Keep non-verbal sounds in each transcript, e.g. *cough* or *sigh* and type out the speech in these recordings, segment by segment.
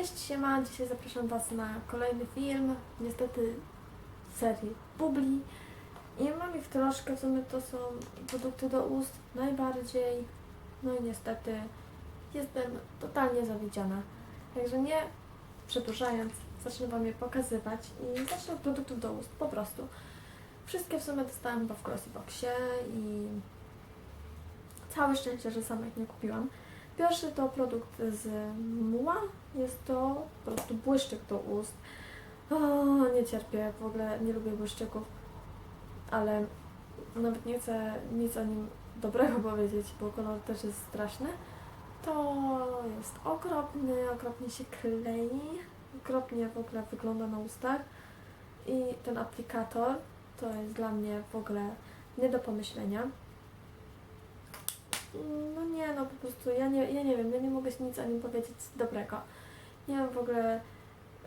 Cześć, siema, dzisiaj zapraszam Was na kolejny film, niestety serii Bubli i mam ich troszkę, w sumie to są produkty do ust najbardziej, no i niestety jestem totalnie zawiedziona. Także nie przedłużając, zacznę Wam je pokazywać i zacznę od produktów do ust, po prostu. Wszystkie w sumie dostałam chyba w Glossy i całe szczęście, że sama ich nie kupiłam. Pierwszy to produkt z Mua. Jest to po prostu błyszczyk do ust. O, nie cierpię, w ogóle nie lubię błyszczyków, ale nawet nie chcę nic o nim dobrego *laughs* powiedzieć, bo kolor też jest straszny. To jest okropny, okropnie się klei, okropnie w ogóle wygląda na ustach i ten aplikator to jest dla mnie w ogóle nie do pomyślenia. No nie, no po prostu ja nie, ja nie wiem, ja nie mogę nic o nim powiedzieć dobrego. Nie wiem w ogóle,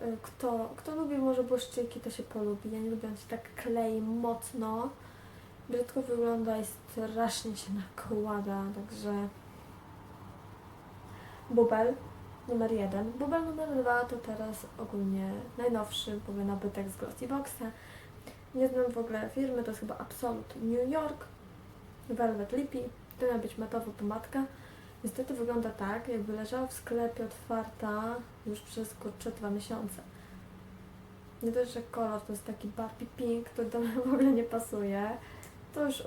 y, kto, kto lubi może błyszczyki, to się polubi. Ja nie lubię, on się tak klei mocno. Brzydko wygląda i strasznie się nakłada, także... Bubel numer jeden. Bubel numer dwa to teraz ogólnie najnowszy, w ogóle nabytek z Glossyboxa. Nie znam w ogóle firmy, to jest chyba Absolute New York. Velvet Lippy. Miała być matowa pomadka. Niestety wygląda tak, jakby leżała w sklepie otwarta już przez kurczę dwa miesiące. Nie dość, że kolor to jest taki Barbie Pink, to do mnie w ogóle nie pasuje. To już,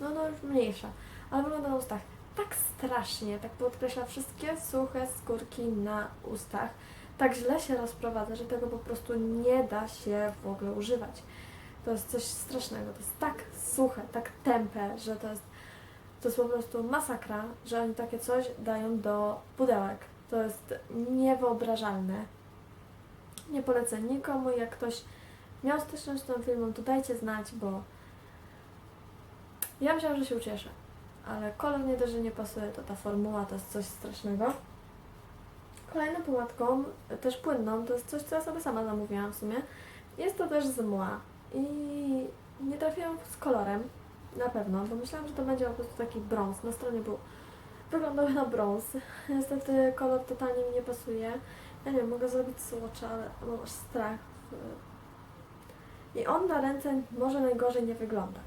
no, no już mniejsza. Ale wygląda na ustach tak strasznie, tak podkreśla wszystkie suche skórki na ustach. Tak źle się rozprowadza, że tego po prostu nie da się w ogóle używać. To jest coś strasznego. To jest tak suche, tak tępe, że to jest to jest po prostu masakra, że oni takie coś dają do pudełek. To jest niewyobrażalne. Nie polecę nikomu. Jak ktoś miał styczność z tą filmą, to dajcie znać, bo ja myślałam, że się ucieszę. Ale kolor nie dość, że nie pasuje, to ta formuła to jest coś strasznego. Kolejną pomadką, też płynną, to jest coś, co ja sobie sama zamówiłam w sumie. Jest to też z Mua. I nie trafiłam z kolorem, na pewno, bo myślałam, że to będzie po prostu taki brąz. Na stronie był wyglądał na brąz. *laughs* Niestety kolor totalnie mi nie pasuje. Ja nie wiem, mogę zrobić słocza, ale mam aż strach. I on na ręce może najgorzej nie wygląda.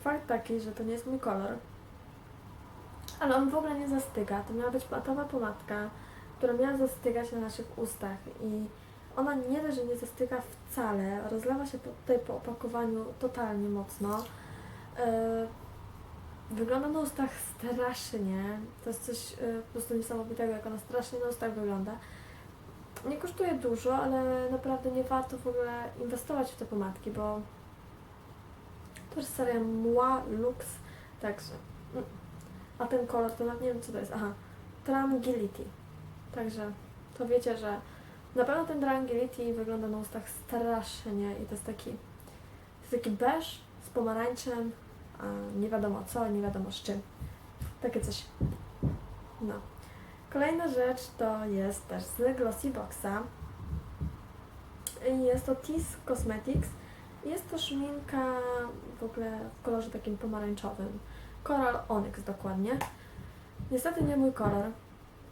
Fakt taki, że to nie jest mój kolor. Ale on w ogóle nie zastyga. To miała być matowa pomadka, która miała zastygać na naszych ustach i ona nie dość, że nie zastyka wcale, rozlewa się tutaj po opakowaniu totalnie mocno. Yy, wygląda na ustach strasznie. To jest coś yy, po prostu niesamowitego, jak ona strasznie na ustach wygląda. Nie kosztuje dużo, ale naprawdę nie warto w ogóle inwestować w te pomadki, bo to jest seria Moi Lux, także. mm. A ten kolor to nawet nie wiem co to jest. Aha, Tranquility. Także to wiecie, że na pewno ten Drangility wygląda na ustach strasznie i to jest taki, to jest taki beż z pomarańczem, nie wiadomo co, nie wiadomo z czym. Takie coś. No. Kolejna rzecz to jest też z Glossy Boxa. Jest to Tease Cosmetics. Jest to szminka w ogóle w kolorze takim pomarańczowym. Coral Onyx dokładnie. Niestety nie mój kolor,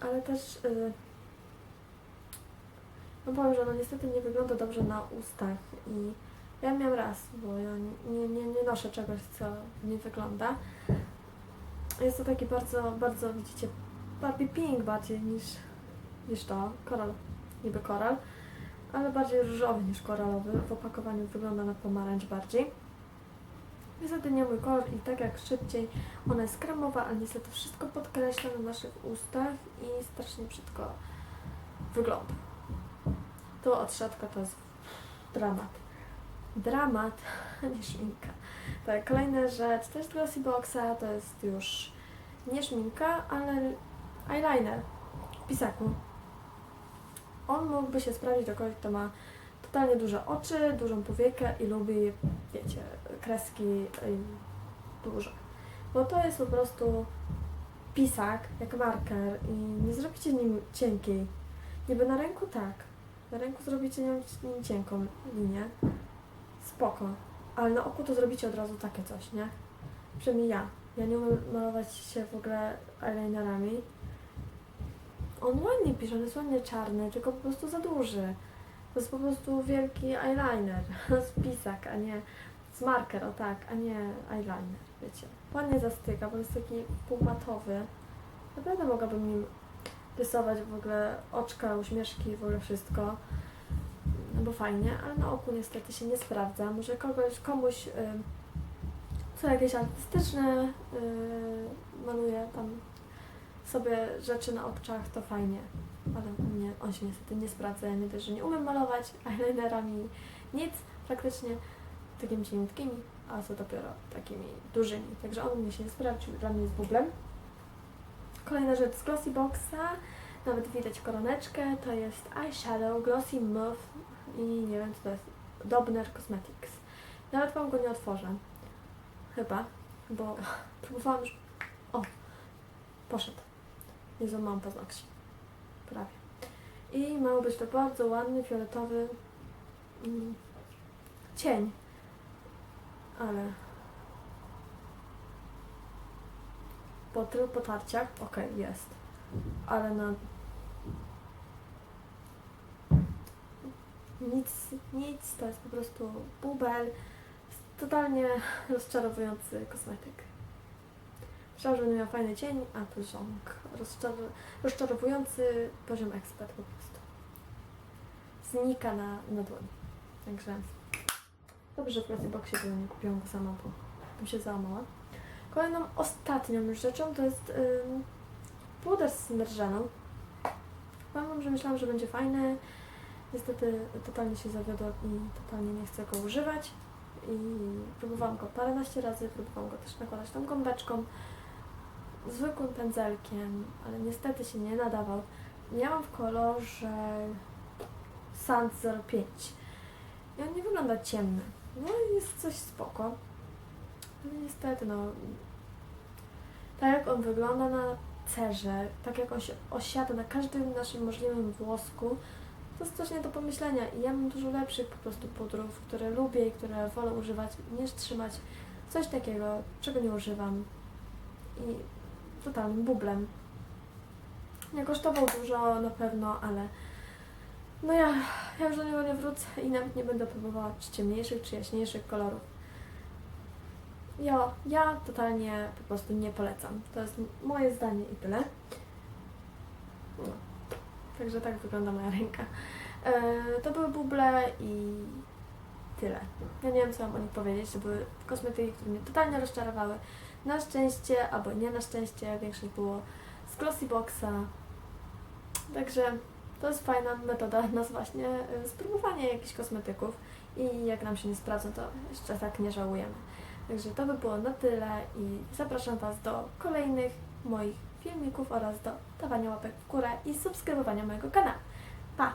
ale też y, no powiem, że no niestety nie wygląda dobrze na ustach i ja miałam raz, bo ja nie, nie, nie noszę czegoś, co nie wygląda. Jest to taki bardzo, bardzo, widzicie, Barbie Pink bardziej niż, niż to, koral, niby koral, ale bardziej różowy niż koralowy. W opakowaniu wygląda na pomarańcz bardziej. Niestety nie mój kolor i tak jak szybciej, ona jest kremowa, ale niestety wszystko podkreśla na naszych ustach i strasznie brzydko wygląda. Od środka to jest dramat. Dramat, *laughs* nie szminka. Tak, kolejna rzecz, też Glossy Boxa, to jest już nie szminka, ale eyeliner w pisaku. On mógłby się sprawdzić do kogoś, kto ma totalnie duże oczy, dużą powiekę i lubi, wiecie, kreski duże. Bo to jest po prostu pisak, jak marker i nie zrobicie nim cienkiej. Niby na ręku tak, na ręku zrobicie nią, cienką linię. Spoko. Ale na oku to zrobicie od razu takie coś, nie? Przynajmniej ja. Ja nie umiem malować się w ogóle eyelinerami. on ładnie pisze, on jest ładnie czarny, tylko po prostu za duży. To jest po prostu wielki eyeliner, *laughs* z pisak, a nie z marker, o tak, a nie eyeliner, wiecie. Ładnie zastyka, bo jest taki półmatowy. Naprawdę mogłabym nim rysować w ogóle oczka, uśmieszki, w ogóle wszystko. No bo fajnie, ale na oku niestety się nie sprawdza. Może kogoś, komuś y, co jakieś artystyczne y, maluje tam sobie rzeczy na oczach, to fajnie. Ale mnie on się niestety nie sprawdza. Ja nie też, że nie umiem malować eyelinerami nic, praktycznie takimi cieniutkimi, a co dopiero takimi dużymi. Także on mnie się nie sprawdził, dla mnie jest bublem. Kolejna rzecz z Glossy Boxa, nawet widać koroneczkę, to jest eyeshadow Glossy Mauve i nie wiem co to jest, Dobner Cosmetics. Nawet Wam go nie otworzę. Chyba, bo *laughs* próbowałam już... O! Poszedł. Nie złamałam paznokci. Prawie. I miał być to bardzo ładny, fioletowy mm, cień. Ale po tylu potarciach, okej, jest. Ale na nic, nic, to jest po prostu bubel. Totalnie rozczarowujący kosmetyk. Myślałam, że będę miał fajny cień, a tu żonk. Rozczar rozczarowujący poziom ekspert po prostu. Znika na, na dłoni. Także dobrze, że w Boxie tego nie kupiłam go sama, bo bym się załamała. Kolejną, ostatnią rzeczą to jest ym, puder z merżaną. Wam, że myślałam, że będzie fajny. Niestety totalnie się zawiodła i totalnie nie chcę go używać. I próbowałam go paręnaście razy, próbowałam go też nakładać tą gąbeczką, zwykłym pędzelkiem, ale niestety się nie nadawał. Miałam w kolorze Sand 05 i on nie wygląda ciemny. No jest coś spoko. Ale niestety, no. Tak jak on wygląda na cerze, tak jak on się osiada na każdym naszym możliwym włosku, to jest coś nie do pomyślenia. I ja mam dużo lepszych po prostu pudrów, które lubię i które wolę używać, niż trzymać coś takiego, czego nie używam. I totalnym bublem. Nie kosztował dużo na pewno, ale no ja, ja już do niego nie wrócę i nawet nie będę próbowała czy ciemniejszych, czy jaśniejszych kolorów. Ja, ja totalnie po prostu nie polecam. To jest moje zdanie i tyle. No. Także tak wygląda moja ręka. E, to były buble i tyle. Ja nie wiem, co mam o nich powiedzieć. To były kosmetyki, które mnie totalnie rozczarowały. Na szczęście, albo nie na szczęście, większość było z Glossy Boxa. Także to jest fajna metoda *laughs* nas właśnie y, spróbowania jakichś kosmetyków i jak nam się nie sprawdzą, to jeszcze tak nie żałujemy. Także to by było na tyle i zapraszam Was do kolejnych moich filmików oraz do dawania łapek w górę i subskrybowania mojego kanału. Pa!